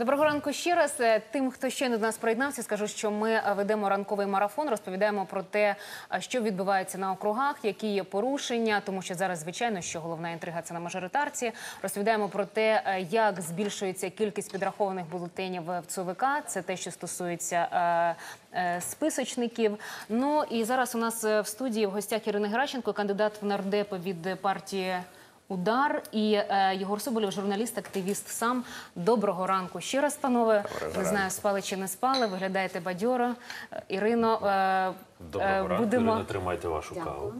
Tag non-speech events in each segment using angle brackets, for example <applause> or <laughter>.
Доброго ранку ще раз. Е, Тим, хто щойно до нас приєднався, скажу, що ми е, ведемо ранковий марафон, розповідаємо про те, е, що відбувається на округах, які є порушення, тому що зараз, звичайно, що головна інтрига це на мажоритарці. Розповідаємо про те, як збільшується кількість підрахованих бюлетенів в ЦВК. Це те, що стосується списочників. Ну і зараз у нас в студії в гостях Ірина Геращенко, кандидат в нардепи від партії. Удар і е, Єгор Соболєв, журналіст, активіст сам. Доброго ранку ще раз, панове. Не знаю, спали чи не спали. Виглядаєте бадьоро. Ірино, е, Доброго е, ранку, Ірино, тримайте вашу каву.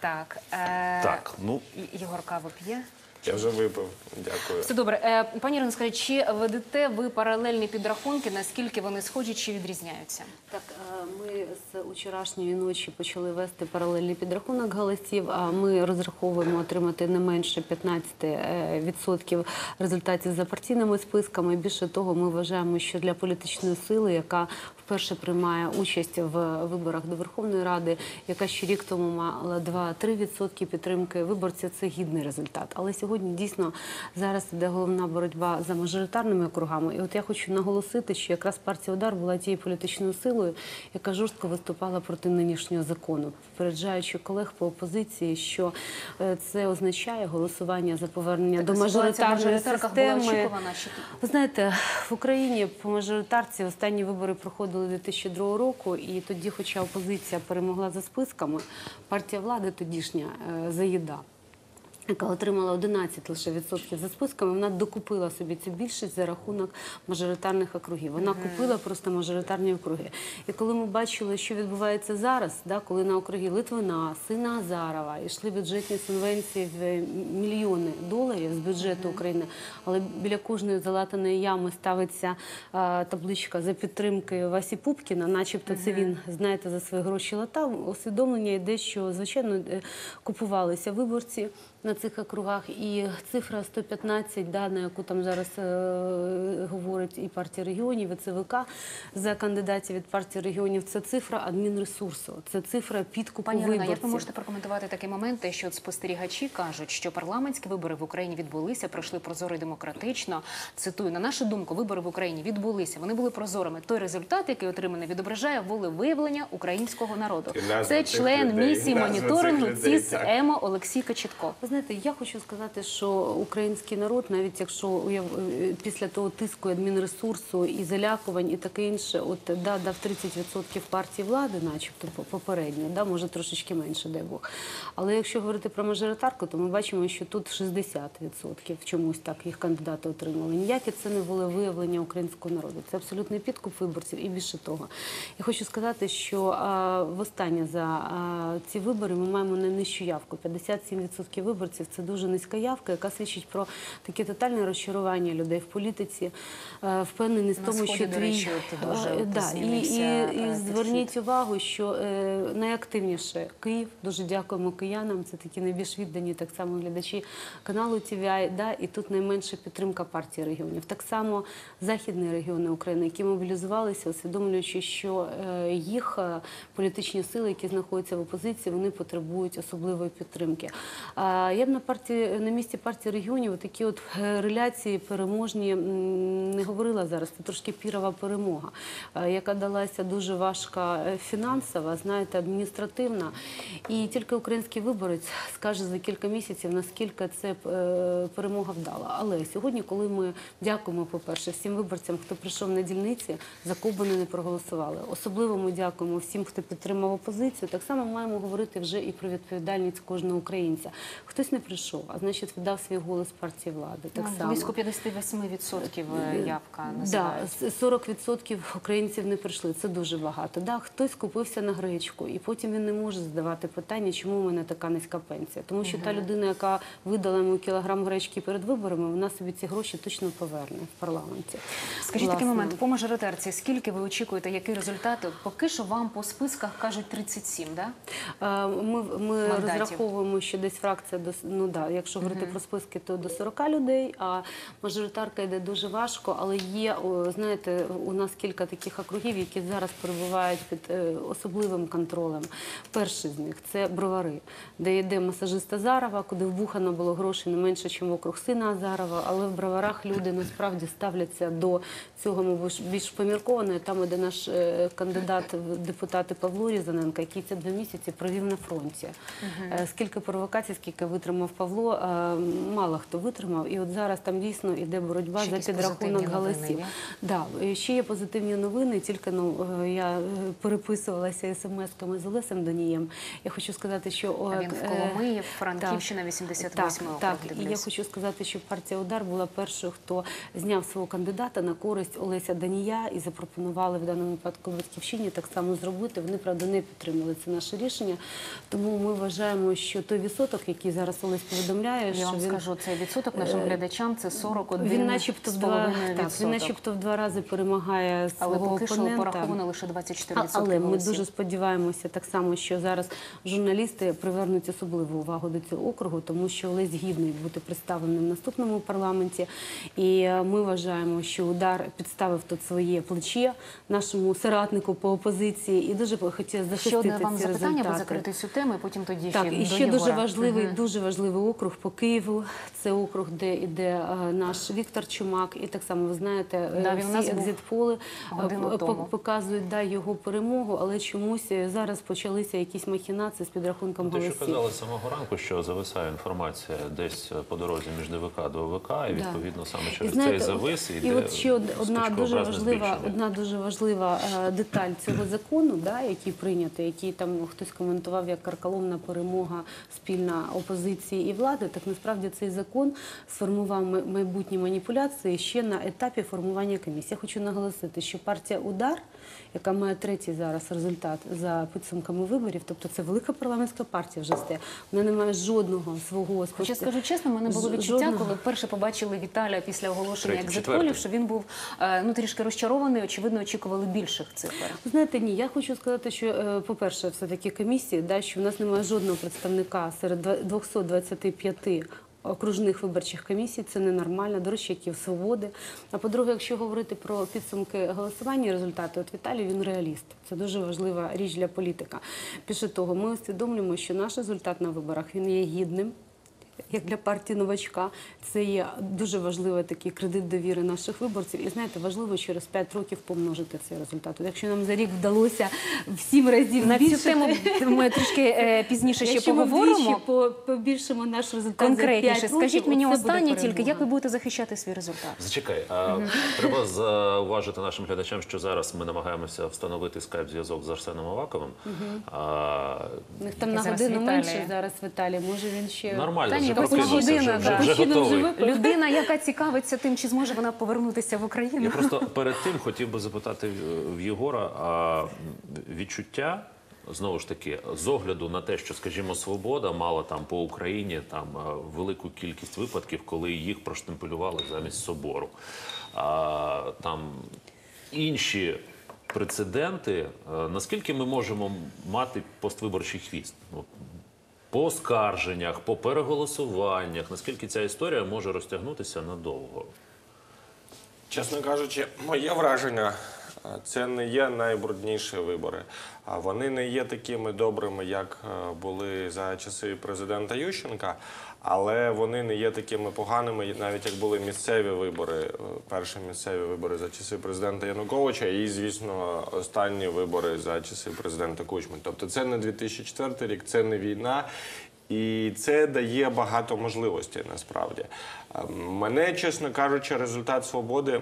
так. Е, Так, ну Єгор каву п'є. Я вже випив. Дякую. Все добре. Е, пані Ірино, скажіть, чи ведете ви паралельні підрахунки? Наскільки вони схожі чи відрізняються? Так, е, ми з учорашньої ночі почали вести паралельний підрахунок голосів. А ми розраховуємо отримати не менше 15% результатів за партійними списками. Більше того, ми вважаємо, що для політичної сили, яка вперше приймає участь в виборах до Верховної Ради, яка ще рік тому мала 2-3% підтримки виборців, це гідний результат. Але сьогодні дійсно зараз іде головна боротьба за мажоритарними округами. І от я хочу наголосити, що якраз партія удар була тією політичною силою, яка жорстко виступала проти нинішнього закону, попереджаючи колег по опозиції, що е, це означає голосування за повернення до ситуація в мажоритарної мажоритарках була знаєте, в Україні по мажоритарці останні вибори проходили 2002 року, і тоді, хоча опозиція перемогла за списками, партія влади тодішня е, заїда. Яка отримала 11 лише відсотків за списками, вона докупила собі цю більшість за рахунок мажоритарних округів. Вона купила просто мажоритарні округи. І коли ми бачили, що відбувається зараз, да, коли на округі Литвина, сина Азарова йшли бюджетні субвенції в мільйони доларів з бюджету України, але біля кожної залатаної ями ставиться е, табличка за підтримки Васі Пупкіна, начебто це він, знаєте, за свої гроші латав. Усвідомлення йде, що звичайно е, купувалися виборці на цих округах, і цифра 115, да, на яку там зараз е, говорить і партія регіонів, і ЦВК за кандидатів від партії регіонів, це цифра адмінресурсу, це цифра підкупу Пані Ірина, виборців. як ви можете прокоментувати такі моменти, що от спостерігачі кажуть, що парламентські вибори в Україні відбулися, пройшли прозоро і демократично. Цитую, на нашу думку, вибори в Україні відбулися. Вони були прозорими. Той результат, який отриманий, відображає волевиявлення українського народу. Це член людей, місії назва моніторингу ЦІС. ЕМО Олексій Кочетко. Знаєте, я хочу сказати, що український народ, навіть якщо е, після того тиску адмінресурсу і залякувань і таке інше, от да, дав 30% партії влади, начебто по- попередньо, може трошечки менше, дай Бог. Але якщо говорити про мажоритарку, то ми бачимо, що тут 60% чомусь так їх кандидати отримали. Ніяке це не волевиявлення українського народу. Це абсолютний підкуп виборців і більше того. Я хочу сказати, що а, востаннє за ці вибори ми маємо найнижчу явку. 57% виборців це дуже низька явка, яка свідчить про таке тотальне розчарування людей в політиці, е, впевненість в тому, що твій Е, да, і, і, і е, зверніть увагу, що найактивніше Київ. Дуже дякуємо киянам. Це такі найбільш віддані так само глядачі каналу TVI, да, і тут найменша підтримка партії регіонів. Так само західні регіони України, які мобілізувалися, усвідомлюючи, що їх політичні сили, які знаходяться в опозиції, вони потребують особливої підтримки. Я б на партії на місці партії регіонів такі от е, реляції переможні не говорила зараз. Це трошки пірова перемога, е, яка далася дуже важка е, фінансова, знаєте, адміністративна. І тільки український виборець скаже за кілька місяців, наскільки це перемога вдала. Але сьогодні, коли ми дякуємо, по-перше, всім виборцям, хто прийшов на дільниці, за кого не проголосували. Особливо ми дякуємо всім, хто підтримав опозицію. Так само маємо говорити вже і про відповідальність кожного українця. Хтось не прийшов, а значить віддав свій голос партії влади. Так Ну, само. Близько 58% явка Да, називають. с- 40% українців не прийшли. Це дуже багато. Да, хтось купився на гречку, і потім він не може задавати питання, чому в мене така низька пенсія. Тому що та людина, яка видала йому кілограм гречки перед виборами, вона собі ці гроші точно поверне в парламенті. Скажіть такий момент, по мажоритарці, скільки ви очікуєте, який результат? Поки що вам по списках кажуть 37, да? Е, Ми, ми розраховуємо, що десь фракція до ну да, якщо говорити про списки, то до 40 людей, а мажоритарка йде дуже важко, але є, знаєте, у нас кілька таких округів, які зараз перебувають під е, особливим контролем. Перший з них це бровари, де йде масажист Азарова, куди вбухано було грошей не менше, ніж в округ сина Азарова, але в броварах люди насправді ставляться до цього мабуть, більш помірковано. Там іде наш е, кандидат в депутати Павло Різаненко, який ці два місяці провів на фронті. Е, Скільки провокацій, скільки витримав Павло, е, мало хто витримав. І от зараз там дійсно іде боротьба Ще за підрахунок голосів. Да, е, ще є позитивні новини. Тільки ну е, я переписувалася смс-ками з Олесем Донієм. Я хочу сказати, що А він в Коломиї. Франківщина, 88 Так, так. І я хочу сказати, що партія Удар була першою, хто зняв свого кандидата на користь Олеся Данія і запропонували в даному випадку батьківщині так само зробити. Вони правда не підтримали це наше рішення. Тому ми вважаємо, що той відсоток, який зараз Олесь повідомляє, Я вам він скажу, цей відсоток нашим Е, глядачам це 41 він начебто два так, він начебто в два рази перемагає Але свого поки що опонента. пораховано лише 24 А- Але ми дуже сподіваємося так само, що зараз журналісти привернуть особливу увагу до цього округу, тому що Олесь гідний бути представленим в наступному парламенті. І е, ми вважаємо, що удар підставив тут своє плече нашому соратнику по опозиції і дуже хотів захистити Ще одне вам запитання, бо закрити цю тему, і потім тоді Так, ще і до ще дуже важливий, Мгм. Дуже важливий округ по Києву. Це округ, де йде е, наш Віктор Чумак. І так само ви знаєте, е, Да, всі екзитполи е, по- показують да, його перемогу, але чомусь зараз почалися якісь махінації з підрахунком Те, що казали з самого ранку, що зависає інформація десь по дорозі між ДВК до ОВК, і відповідно саме І через знаєте, цей завис і іде от ще од- одна дуже важлива, одна дуже важлива деталь цього закону, да, який прийнятий, який там хтось коментував як карколомна перемога спільна опозиції і влади. Так насправді цей закон сформував майбутні маніпуляції ще на етапі формування комісії. Я хочу наголосити, що партія Удар, яка має третій зараз результат за підсумками виборів, тобто це велика парламентська партія вже стає. Вона не має жодного свого Хоча спостереження. скажу чесно, в мене було відчуття, жодного. коли вперше побачили Віталія після оголошення екзитполів, що він був е, ну трішки розчарований. Очевидно, очікували більших цифр. Знаєте, ні, я хочу сказати, що, е, по-перше, все-таки комісії, да, що в нас немає жодного представника серед два- 225 окружних виборчих комісій, це ненормально, до речі, як і в свободи. А по-друге, якщо говорити про підсумки голосування і результати, от Віталій він реаліст. Це дуже важлива річ для політика. Після того, ми усвідомлюємо, що наш результат на виборах він є гідним. Як для партії новачка, це є дуже важливий такий кредит довіри наших виборців. І знаєте, важливо через 5 років помножити цей результат. От Якщо нам за рік вдалося в 7 разів На цю тему ми трішки е, пізніше ще якщо поговоримо. по- побільшимо наш результат за 5 Конкретніше, років, скажіть мені останнє тільки, як ви будете захищати свій результат? Зачекай, а треба зауважити нашим глядачам, що зараз ми намагаємося встановити скайп-зв'язок з Арсеном Аваковим. А, У них там на годину менше зараз Віталій. Може він ще нормально, вже восьма прокинувся, година, вже, да. вже, вже Капучино готовий. вже. Людина, яка цікавиться тим, чи зможе вона повернутися в Україну. Я просто <laughs> перед тим хотів би запитати в- в Єгора, а відчуття. Знову ж таки, з огляду на те, що, скажімо, свобода мала там по Україні там е, велику кількість випадків, коли їх проштемпелювали замість собору. А там інші прецеденти, е, наскільки ми можемо мати поствиборчий хвіст? Ну, по скарженнях, по переголосуваннях, наскільки ця історія може розтягнутися надовго? Чесно кажучи, моє враження. е, Це не є найбрудніші вибори. Вони не є такими добрими, як е, були за часи президента Ющенка, але вони не є такими поганими, навіть як були місцеві вибори, е, перші місцеві вибори за часи президента Януковича, і, звісно, останні вибори за часи президента Кучми. Тобто, це не 2004 рік, це не війна. І це дає багато можливостей насправді. Е, Мене, чесно кажучи, результат свободи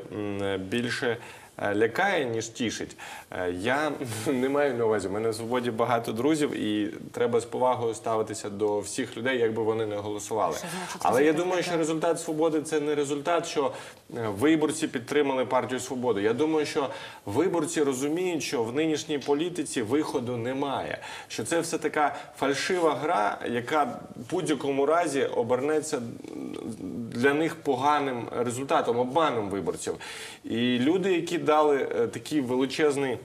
більше е, лякає, ніж тішить. Е, Я <laughs> не маю на увазі. У мене в свободі багато друзів, і треба з повагою ставитися до всіх людей, якби вони не голосували. Але я думаю, що результат свободи це не результат, що е, виборці підтримали партію свободи. Я думаю, що виборці розуміють, що в нинішній політиці виходу немає. Що це все така фальшива гра, яка в будь-якому разі обернеться для них поганим результатом, обманом виборців. І люди, які дали е, такий величезний.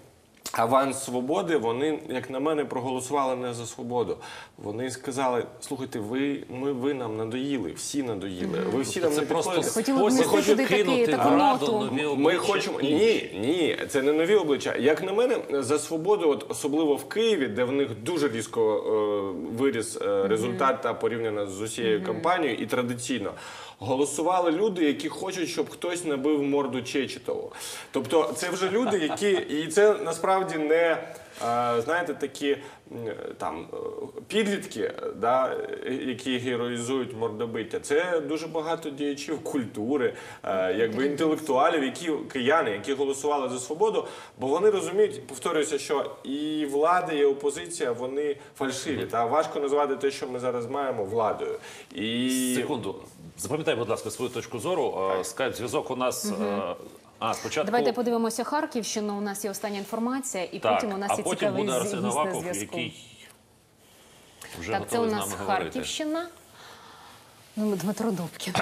аванс свободи, вони, як на мене, проголосували не за свободу. Вони сказали: слухайте, ви, ми, ви нам надоїли, всі надоїли. Ви всі нам Це не просто. Хотіли такий- кинути таку раду, ноту. нові Ми хочемо ні, ні, це не нові обличчя. Як на мене, за свободу, от особливо в Києві, де в них дуже різко е, виріс е, результат та порівняно з усією кампанією, і традиційно голосували люди, які хочуть, щоб хтось набив морду Чечетову. Тобто, це вже люди, які і це насправді не. е, Знаєте, такі там підлітки, да, які героїзують мордобиття. Це дуже багато діячів культури, е, якби інтелектуалів, які кияни, які голосували за свободу, бо вони розуміють, повторююся, що і влада, і опозиція вони фальшиві. Та важко назвати те, що ми зараз маємо, владою. І Секунду. Запам'ятай, будь ласка, свою точку зору. Е, Скайп-зв'язок у нас. е, А, спочатку. Давайте подивимося Харківщину. У нас є остання інформація, і так, потім у нас а є потім цікавий буде Арсен Аваков, який вже Так, це у готовий з нас. Харківщина. Ну, Дмитро Добкін.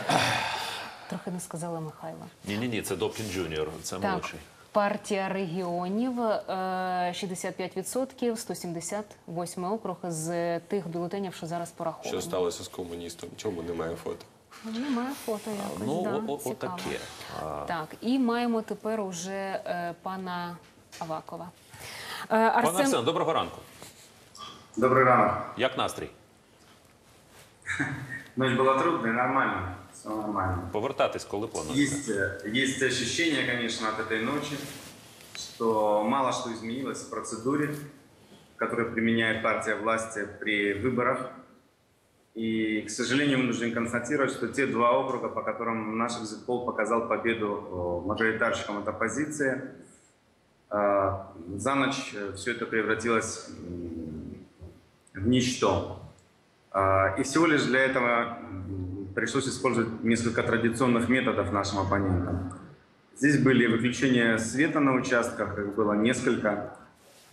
<coughs> Трохи не сказала Михайло. Ні, ні, ні, це Добкін Джуніор, це Так, молодший. партія регіонів е, 65%, 178 округ з тих бюлетенів, що зараз що сталося з комуністом? Чому немає фото? Немає фото якось, Ну, да, о- о- цікаво. отаке. А, Так, і маємо тепер уже е, пана Авакова. Е, Пане Арсен, Арсен, доброго ранку. Добрый ранок. Як настрій? <laughs> Ночь была трудная, нормально. Все нормально. Повертатись, коли плануєте? Есть, э, есть ощущение, конечно, от этой ночи, что мало что изменилось в процедуре, которую применяет партия власти при выборах. И, к сожалению, мы должны констатировать, что те два округа, по которым наш экзитпол показал победу э, мажоритарщикам от оппозиции, э, за ночь все это превратилось в ничто. И всего лишь для этого пришлось использовать несколько традиционных методов нашим оппонентам. Здесь были выключения света на участках, их было несколько.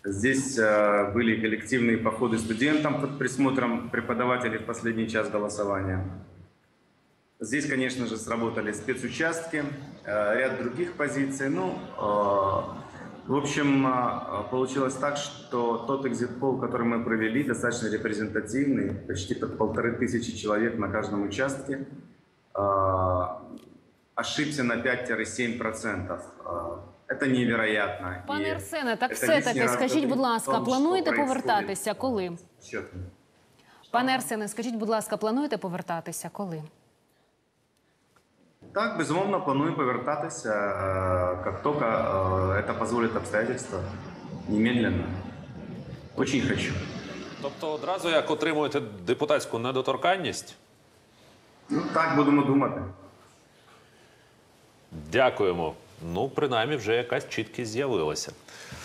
Здесь э, были коллективные походы студентам под присмотром преподавателей в последний час голосования. Здесь, конечно же, сработали спецучастки, э, ряд других позиций. Ну, э, в общем, получилось так, что тот экзит-пол, который мы провели, достаточно репрезентативный, почти под полторы тысячи человек на каждом участке, ошибся на 5-7%. Э, Это невероятно. пане И Арсене, так это все лишний таки, раз скажіть, говорит будь о ласка, том, что плануєте происходит. повертатися? Коли? Счет. Пане Арсене, скажіть, будь ласка, плануєте повертатися? Коли? Так, безумовно, планую повертатися, е, як тільки е, це дозволить обстоятельства. Немедленно. Очень хочу. Тобто одразу як отримуєте депутатську недоторканність, Ну, так будемо думати. дякуємо. Ну, принаймні, вже якась чіткість з'явилася.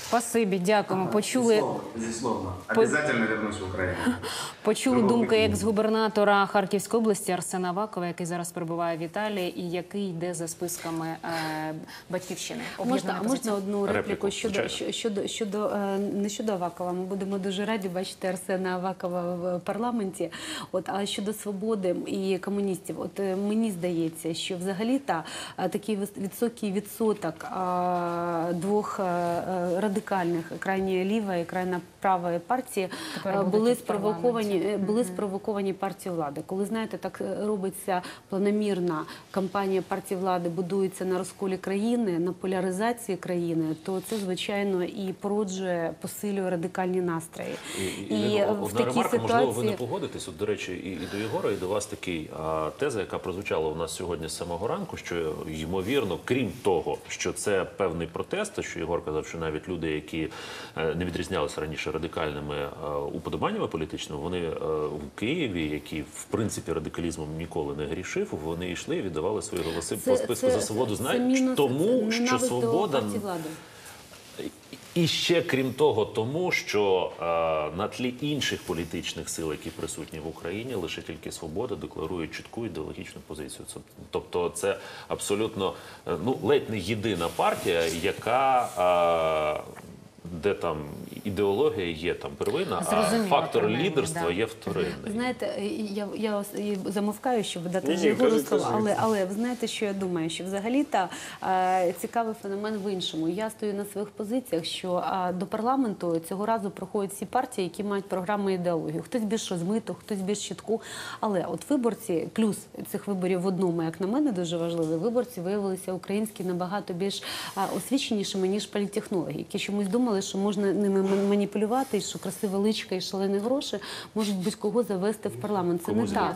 Спасибі, дякуємо. Почули, Безусловно. Обязательно вернусь в Україну. <laughs> почули думки екс-губернатора Харківської області Арсена Авакова, який зараз перебуває в Італії і який йде за списками е, батьківщини. Можна, можна одну Репліку, щодо, щодо, щодо, е, не щодо Авакова. Ми будемо дуже раді бачити Арсена Авакова в парламенті. От а щодо свободи і комуністів, от е, мені здається, що взагалі та е, такий вис- високий відсоток двох е, радикальних крайньої лівої, крайня правої партії були спровоковані е, були спровоковані партією влади. Коли знаєте, так е, робиться планомірна кампанія партії влади, будується на розколі країни, на поляризації країни, то це звичайно і породжує, посилює радикальні настрої. І, е, одна ремарка, можливо, ви не погодитесь. От, до речі, і, і до Єгора, і до вас такий а, теза, яка прозвучала у нас сьогодні з самого ранку, що ймовірно, крім того, що це певний протест, що Єгор казав, що навіть люди, які е, не відрізнялися раніше радикальними е, уподобаннями політичними, вони е, в Києві, які в принципі радикалізмом ніколи не грішив, вони йшли і віддавали свої голоси по списку за свободу. це Знають тому, це що свобода. І ще крім того, тому що е, на тлі інших політичних сил, які присутні в Україні, лише тільки свобода декларує чітку ідеологічну позицію. Це- Тобто, це абсолютно е, ну ледь не єдина партія, яка е, де там ідеологія є там первинна, а фактор принаймні, лідерства да. є вторинний. Знаєте, я, я і замовкаю, щоб дати Жигору слово, але, але ви знаєте, що я думаю, що взагалі та е, цікавий феномен в іншому. Я стою на своїх позиціях, що е, до парламенту цього разу проходять всі партії, які мають програму ідеологію. Хтось більш розмито, хтось більш чітку. Але от виборці, плюс цих виборів в одному, як на мене, дуже важливий, виборці виявилися українські набагато більш е, освіченішими, ніж політтехнологи, які чомусь думали, що можна ними маніпулювати, і що красива личка і шалені гроші можуть будь-кого завести в парламент. Це не так.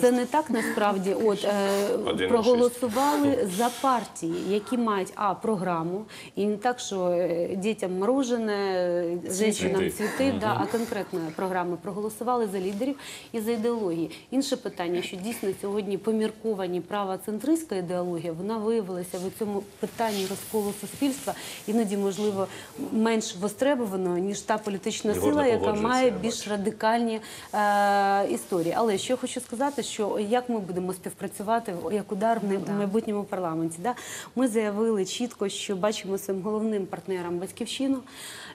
Це не так насправді. От е, проголосували за партії, які мають а програму, і не так, що е, дітям морожене, жінкам Цвіти. да, а конкретна програма. Проголосували за лідерів і за ідеології. Інше питання, що дійсно сьогодні помірковані правоцентристська ідеологія, вона виявилася в цьому питанні розколу суспільства іноді, можливо, менш востребованою, ніж та політична сила, яка має більш радикальні е, історії. Але що я хочу сказати, що як ми будемо співпрацювати як удар в майбутньому парламенті. Да? Ми заявили чітко, що бачимо своїм головним партнером батьківщину.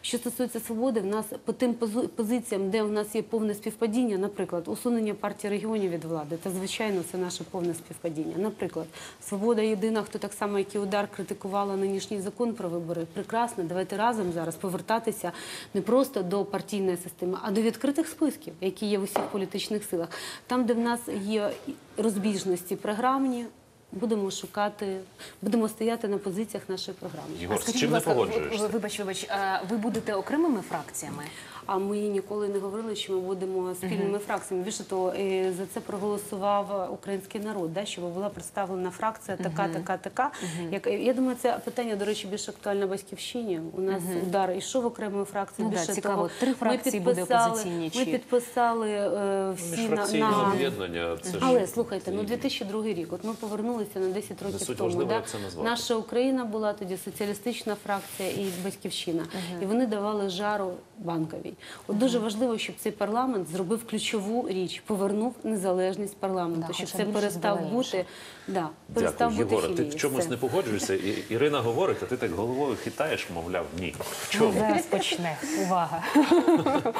Що стосується свободи, в нас по тим позиціям, де в нас є повне співпадіння, наприклад, усунення партії регіонів від влади, та звичайно це наше повне співпадіння. Наприклад, свобода єдина, хто так само, як і удар, критикувала нинішній закон про вибори. Прекрасно, давайте разом зараз повертатися не просто до партійної системи, а до відкритих списків, які є в усіх політичних силах. Там, де в нас є розбіжності програмні. Будемо шукати, будемо стояти на позиціях нашої програми. Єгор, з чим не погоджуєшся? Вибач, вибач, ви будете окремими фракціями? А ми ніколи не говорили, що ми будемо спільними фракціями. Більше того, е, за це проголосував український народ, да, щоб була представлена фракція така, така, така. Як я думаю, це питання, до речі, більш актуальне батьківщині. У нас удар ішов окремою фракцією. Ну да, Більше цікаво, того, три ми фракції буде підписали- опозиційні Ми підписали е, всі на, на об'єднання це ж але слухайте, ну 2002 рік. От ми повернулися на 10 років тому. важливо, да? це назвати. Наша Україна була тоді соціалістична фракція і батьківщина, і вони давали жару банковій. От дуже важливо, щоб цей парламент зробив ключову річ, повернув незалежність парламенту, Да, щоб це перестав бути. Да, перестав Дякую, бути Єгора. Ти в чомусь Все. не погоджуєшся? І Ірина говорить, а ти так головою хитаєш, мовляв, ні. В Ну, чому? зараз почне. Увага. <laughs>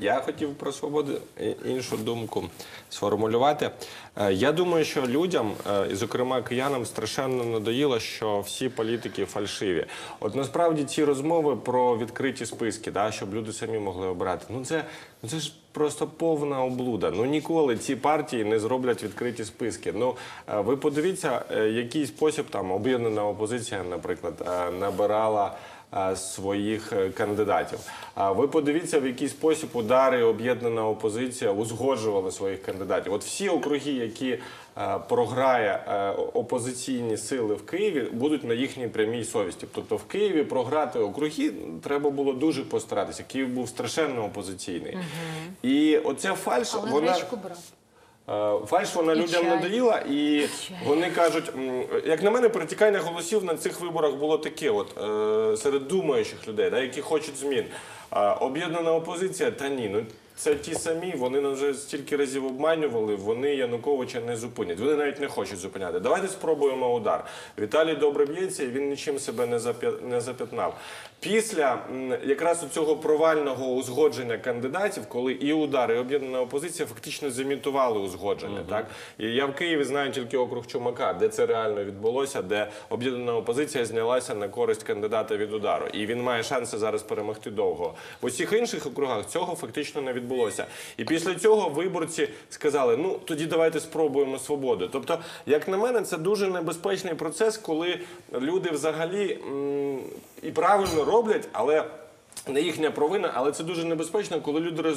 Я хотів про свободу іншу думку сформулювати. Е, Я думаю, що людям, е, і зокрема киянам, страшенно надоїло, що всі політики фальшиві. От насправді ці розмови про відкриті списки, да, щоб люди самі могли обирати. Ну це, ну це ж просто повна облуда. Ну ніколи ці партії не зроблять відкриті списки. Ну е, ви подивіться, який спосіб там об'єднана опозиція, наприклад, набирала своїх е, кандидатів. А ви подивіться, в який спосіб удари об'єднана опозиція узгоджували своїх кандидатів. От всі округи, які е, програє е, опозиційні сили в Києві, будуть на їхній прямій совісті. Тобто в Києві програти округи треба було дуже постаратися. Київ був страшенно опозиційний. І оця фальш, Але вона. брав. Е, Фальш вона людям надоїла, і вони кажуть, як на мене, перетікання голосів на цих виборах було таке: от е, серед думаючих людей, да, які хочуть змін. А об'єднана опозиція, та ні, ну це ті самі, вони нас вже стільки разів обманювали, вони Януковича не зупинять. Вони навіть не хочуть зупиняти. Давайте спробуємо удар. Віталій добре б'ється, і він нічим себе не зап'я- не зап'ятнав. Після якраз цього провального узгодження кандидатів, коли і удар, і об'єднана опозиція фактично зімітували узгодження. Так і я в Києві знаю тільки округ Чумака, де це реально відбулося, де об'єднана опозиція знялася на користь кандидата від удару, і він має шанси зараз перемогти довго. В усіх інших округах цього фактично не відбулося. І після цього виборці сказали: ну тоді давайте спробуємо свободу. Тобто, як на мене, це дуже небезпечний процес, коли люди взагалі і правильно роблять, але. Не їхня провина, але це дуже небезпечно, коли люди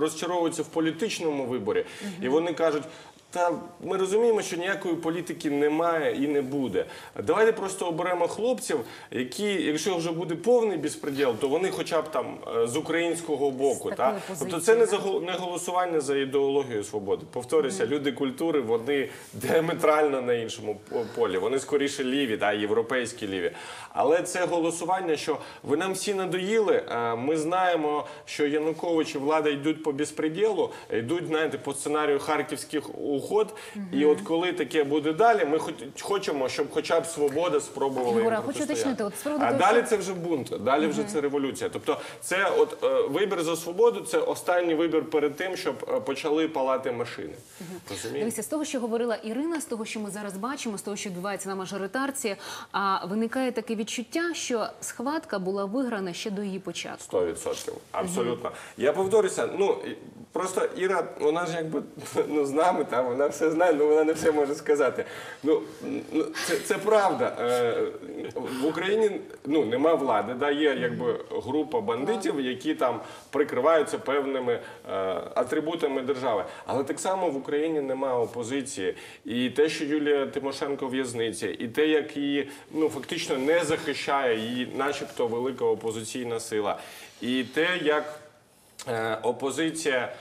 розчаровуються в політичному виборі, і вони кажуть. Та ми розуміємо, що ніякої політики немає і не буде. Давайте просто оберемо хлопців, які, якщо вже буде повний безпреділ, то вони хоча б там е, з українського боку. З Та? Тобто це не, голосування за ідеологію свободи. Повторюся, люди культури вони діаметрально на іншому полі. Вони скоріше ліві, да, європейські ліві. Але це голосування, що ви нам всі надоїли. е, Ми знаємо, що Янукович і влада йдуть по безпреділу, йдуть, знаєте, по сценарію харківських угод. Уход. І от коли таке буде далі, ми хоч, хочемо, щоб хоча б свобода спробувала їм хочу протистояти. уточнити, от з приводу А того, далі що- це вже бунт, далі вже це революція. Тобто, це от е, вибір за свободу, це останній вибір перед тим, щоб е, почали палати машини. Розумієте? Дивіться, з того, що говорила Ірина, з того, що ми зараз бачимо, з того, що відбувається на мажоритарці, а виникає таке відчуття, що схватка була виграна ще до її початку. 100%. Абсолютно. Я повторюся, ну і- просто Іра, вона ж якби ну, з нами, там, вона все знає, але вона не все може сказати. Ну, ну це, це правда. Е, в Україні ну, нема влади, да, є якби група бандитів, які там прикриваються певними е, атрибутами держави. Але так само в Україні немає опозиції. І те, що Юлія Тимошенко в'язниці, і те, як її ну фактично не захищає її, начебто, велика опозиційна сила, і те, як е, опозиція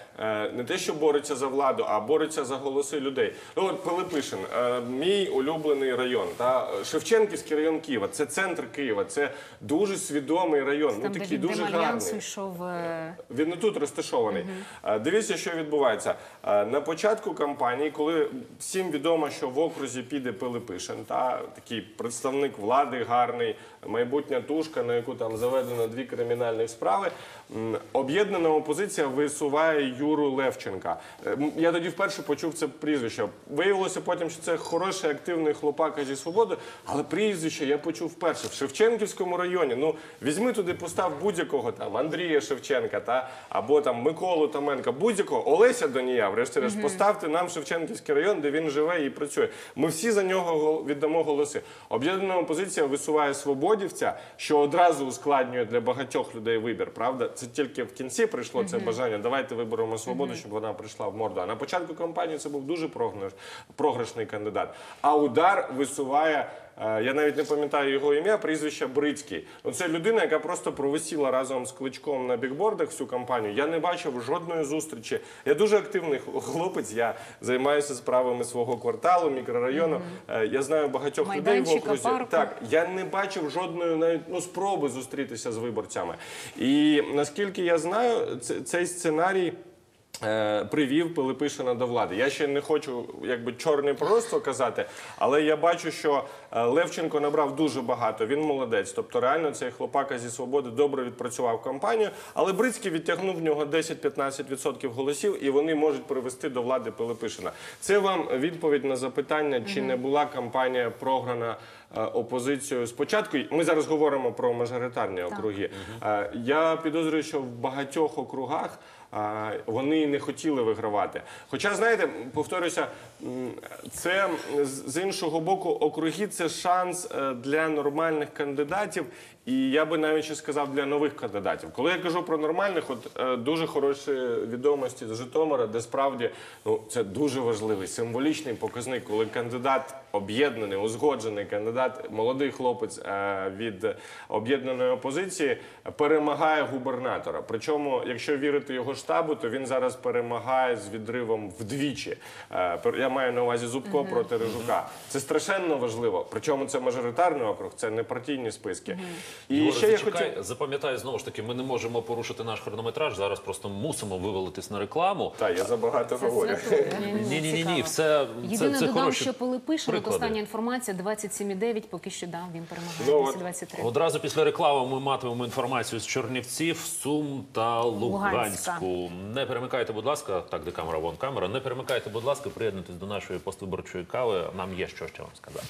не те, що бореться за владу, а бореться за голоси людей. Ну от Пилипишин, е, мій улюблений район, та Шевченківський район Києва. Це центр Києва. Це дуже свідомий район. Там, ну такий дуже гарний. йшов е, Він не тут розташований. Е, Дивіться, що відбувається. Е, На початку кампанії, коли всім відомо, що в окрузі піде Пилипишин, та такий представник влади гарний, майбутня тушка, на яку там заведено дві кримінальні справи. Об'єднана опозиція висуває Юру Левченка. Е, Я тоді вперше почув це прізвище. Виявилося потім, що це хороший активний хлопака зі свободи, але прізвище я почув вперше в Шевченківському районі. Ну візьми туди, постав будь-якого там Андрія Шевченка, та або там Миколу Томенка, будь-якого Олеся Донія. Врешті-решт поставте нам Шевченківський район, де він живе і працює. Ми всі за нього віддамо голоси. Об'єднана опозиція висуває свободівця, що одразу ускладнює для багатьох людей вибір. Правда, це тільки в кінці прийшло це бажання. Давайте виберемо свободу, щоб вона прийшла в морду. А на початку кампанії це був дуже програш- програшний кандидат. А удар висуває. Е, Я навіть не пам'ятаю його ім'я, прізвище Брицький. Ну, це людина, яка просто провисіла разом з кличком на бікбордах всю кампанію. Я не бачив жодної зустрічі. Я дуже активний хлопець. Я займаюся справами свого кварталу, мікрорайону. Е, Я знаю багатьох людей в окрузі. парку. Так, я не бачив жодної навіть ну, спроби зустрітися з виборцями. І наскільки я знаю, цей сценарій. Е, Привів Пилипишина до влади. Я ще не хочу якби чорне пророцтво казати, але я бачу, що е, Левченко набрав дуже багато. Він молодець. Тобто, реально цей хлопака зі свободи добре відпрацював кампанію. Але Брицький відтягнув в нього 10-15% голосів, і вони можуть привести до влади Пилипишина. Це вам відповідь на запитання, чи не була кампанія програна е, опозицією спочатку. Ми зараз говоримо про мажоритарні округи. Я підозрюю, що в багатьох округах. Вони не хотіли вигравати. Хоча, знаєте, повторюся, це з з іншого боку, округи це шанс е, для нормальних кандидатів, і я би навіть ще сказав для нових кандидатів. Коли я кажу про нормальних, от е, дуже хороші відомості з Житомира, де справді ну це дуже важливий символічний показник, коли кандидат об'єднаний, узгоджений кандидат, молодий хлопець е, від об'єднаної опозиції перемагає губернатора. Причому, якщо вірити його штабу, то він зараз перемагає з відривом вдвічі. Е, Я маю на увазі Зубко проти Рижука. Це страшенно важливо. Причому це мажоритарний округ, це не партійні списки. І Ігоре, ще я зачекай, хотів. запам'ятай знову ж таки, ми не можемо порушити наш хронометраж. Зараз просто мусимо вивалитись на рекламу. Так, я забагато говорю. Ні, ні, ні, ні, все Єдине це, це додам, що Пилипишин, от приклади. остання інформація, 27,9, поки що да, він перемагає, Ну, от 223. Одразу після реклами ми матимемо інформацію з Чернівців, Сум та Луганська. Луганську. Не перемикайте, будь ласка, так, де камера, вон камера. Не перемикайте, будь ласка, приєднуйтесь до нашої поствиборчої кави. Нам є що ще вам сказати.